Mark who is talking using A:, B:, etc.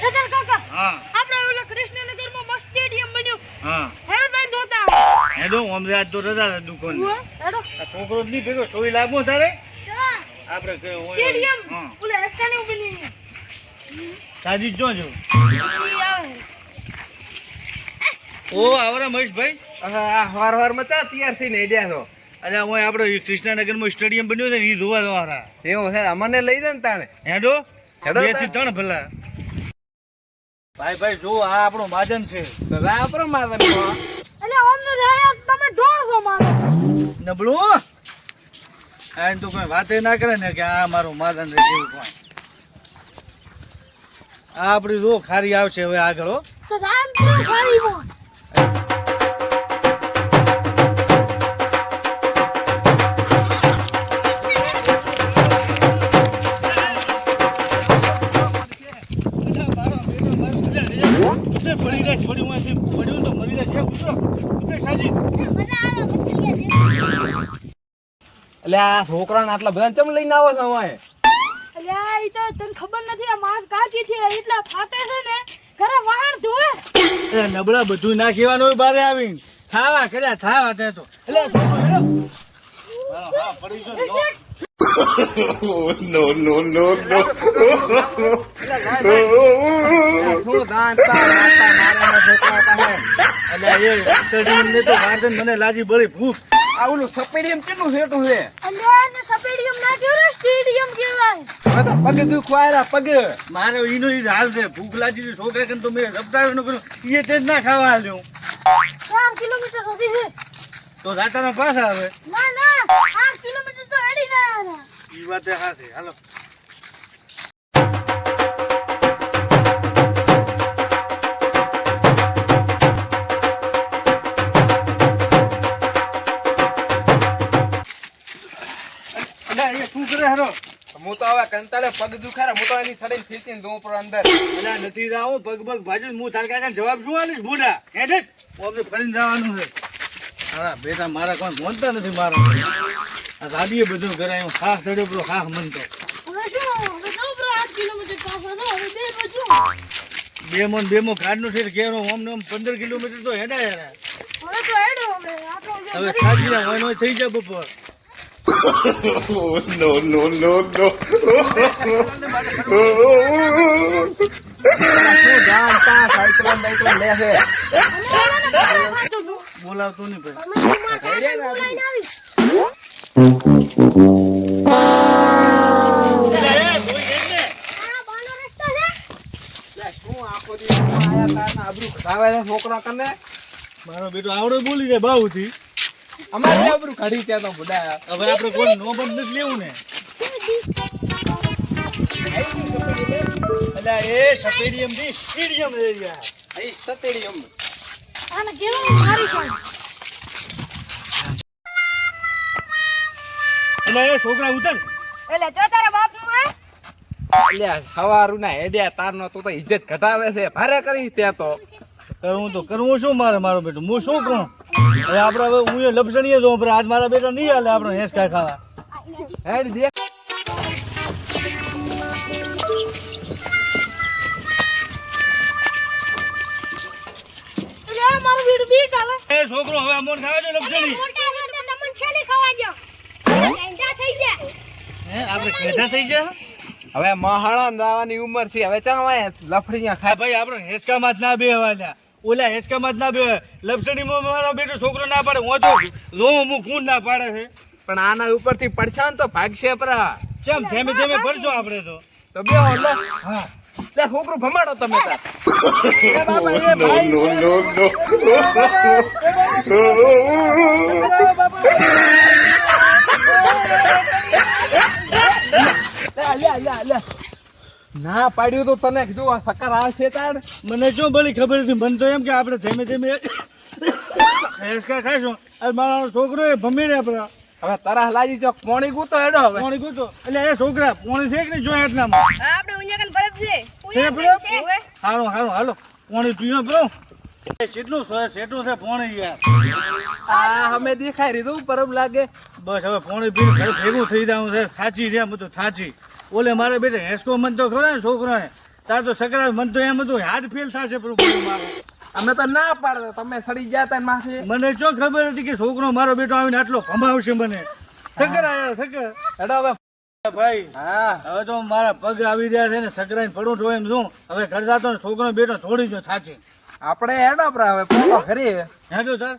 A: સદર કાકા
B: હા.
A: આપણે ઓલા કૃષ્ણનગરમાં મસ્ત સ્ટેડિયમ બન્યું.
B: હા.
A: હેડો તઈ દોતા.
B: હેડો આજ તો રજા દુકાન.
A: હેડો.
B: આ છોકરો ની ભેગો સોઈ લાગમો તારે? આપણે
A: સ્ટેડિયમ. ઓલા એકાની બની
B: સાજી જ
A: આવે.
B: ઓ આવરા મહેશભાઈ.
C: આ વાર હવારમાં ચા તૈયાર થઈને હેડ્યા છો.
B: અરે હું આપણે કૃષ્ણનગરમાં સ્ટેડિયમ બન્યું છે ને એ જોવા જવાના
C: એવું છે અમને લઈ દે ને તારે
B: હેડો.
C: હેડો
B: બે. થી ત્રણ ભલા. ભાઈ ભાઈ જો આ આપણો માજન છે.
C: તો રાપરો માતા
A: એટલે આમ તો જાય તમે ઢોળ મારો.
B: નબળું? આ તો કોઈ વાતે ના કરે ને કે આ મારું માજન છે જેવું કોઈ આ આપણી જો ખારી આવશે હવે આગળ
A: તો રામ તો ખારી
B: ઉતર, પડી જાય, પડી હોય છે, પડ્યું તો મરી જાય, છે, ઉતરો. ઉતર, સાજી.
C: એટલે આ છોકરાને આટલા બધા ચમ લઈને આવો છો હવે
A: એટલે ઈ તો તને ખબર નથી આ માર કાચી છે એટલા ફાટે છે ને ઘરે વાહણ ધોવે
B: એ નબળા બધું ના કહેવાનું બારે આવીને થાવા કર્યા થાવા તે તો એટલે આ છોકરો હેડો. હા, હા, પડી ગયો,
C: no, no, no. ને પાસે
B: ને મને બળી ભૂખ
C: આ સપેડિયમ કેટલું સેટું છે
A: સપેડિયમ ના કહેવાય સ્ટેડિયમ કહેવાય
C: પગે
B: મારે ઈનો ઈ હાલ છે. ભૂખ લાગી છે. છોકરા કન તો મેં સપ્તાહ કર્યું. એ તે જ ના ખાવા
A: કિલોમીટર સુધી છે.
B: તો જાતાના પાછા આવે.
A: ના
B: ઈ વાતે હાથે. હાલો. અલ્યા, એ શું કરે હારો?
C: હું તો હવે કંટાળે પગ દુખારે હું તો એની થડીને ફીચીને દઉં પર અંદર.
B: અલ્યા, નથી જાવ પગ પગ ભાજી હું તાર કાકા જવાબ શું આલીશ બુડા? હેડ હેડ. ઓમને ફરીને જવાનું છે. હા બેટા મારા કોઈ મોનતા નથી મારા. આ ગાડીએ બધું કરાયું ખાસ ચડ્યો પેલો ખાસ મનતો.
A: હવે તો બે
B: મન બે મો કાઢનું છે કેરો આમ ને પંદર કિલોમીટર તો હેડા યાર
A: હવે
B: ખાજી ના હોય થઈ જાય બપોર.
A: ઓલાને ઘરે ખાતું હતું.
B: બોલાવતો નહીં ભાઈ.
C: છોકરા કને
B: મારો બેટો આવડે બોલી જાય
C: ત્યાં તો બુડા
B: હવે આપણે કોઈ નો બંધ નથી લેવું ને એટલે એ સફેડિયમથી સ્ટેડિયમ એરિયા
C: અહીં
B: એટલે એ છોકરા ઉતર.
A: એટલે જો તારા બાપનું હે?
C: અલ્યા સવારું ના હેડ્યા તારનો તું તો ઇજ્જત ઘટાવે છે. ભારે કરી ત્યાં તો.
B: કરવું તો કરવું શું મારે મારો બેટો? હું શું કહું હવે આપણે હવે હું એ લપસણીએ પણ આજ મારા બેટા નહીં હાલે આપણે ખાવા.
C: હેડ
A: બીડું બીક આવે.
B: એ છોકરો હવે અમોન ખાવા દે લપસણી.
A: તમને છેલી ખવા
B: આપણે ભેગા થઈ ગયા
C: હવે મહાણા દાવાની ઉંમર છે હવે ચા વાય લફડીયા ખાય
B: ભાઈ આપણે હેસકામાં જ ના બે વાલ્યા ઓલા હેસકામાં જ ના બે લપસણીમાં મારો બેટો છોકરો ના પાડે હું તો લો હું કુંડ ના પાડે છે
C: પણ આના ઉપરથી પડશે તો ભાગશે પરા
B: કેમ ધીમે ધીમે ભરજો આપણે તો
C: તો બે લો
B: હા
C: લે છોકરો ભમાડો તમે તાર
B: એ બાપા એ ભાઈ
C: લે લે લે લે ના પાડ્યું તો તને કીધું આ સકર આવશે તાર
B: મને શું ભલી ખબર હતી મને તો એમ કે આપણે ધીમે ધીમે હેસકા ખાઈશું. અને મારા છોકરો એ ભમી રહ્યા આપણા.
C: હવે તરહ લાજી ચોક પોણી ગુતો હેડો હવે.
B: પોણી ગોતો. એટલે એ છોકરા પોણી છે કે નહીં જોયા એટલામાં?
A: આપણે ઉન્યા કન પરબ છે.
B: છે બરફ?
A: ઓએ
B: હાલો. પોણી પીવો બ્રો. કેટલું છે કેટલું છે પોણી યાર
C: આ અમે દેખાય રીધું પરમ લાગે.
B: બસ હવે પોણી પીને ઘર ભેગું થઈ જવું છે. સાચી રહ્યા બધું સાચી ઓલે મારે બેટા હેસકો મન તો ખરા ને છોકરાએ. તાર તો સકરા મન તો એમ હતું હાર્ડ ફેલ થશે પણ
C: અમે તો ના પાડતા તમે સડી ગયા તા માફી
B: મને શું ખબર હતી કે છોકરો મારો બેટો આવીને આટલો ભમાવશે મને. સકર આયા સકર.
C: હેડો હવે.
B: ભાઈ
C: હા.
B: હવે તો મારા પગ આવી રહ્યા છે ને સકરાઈને પડું છું એમ શું હવે ઘર જાતો છોકરો બેટો થોડી જો થાશે
C: આપણે એના પર હવે પોતો ખરી
B: હેડો સર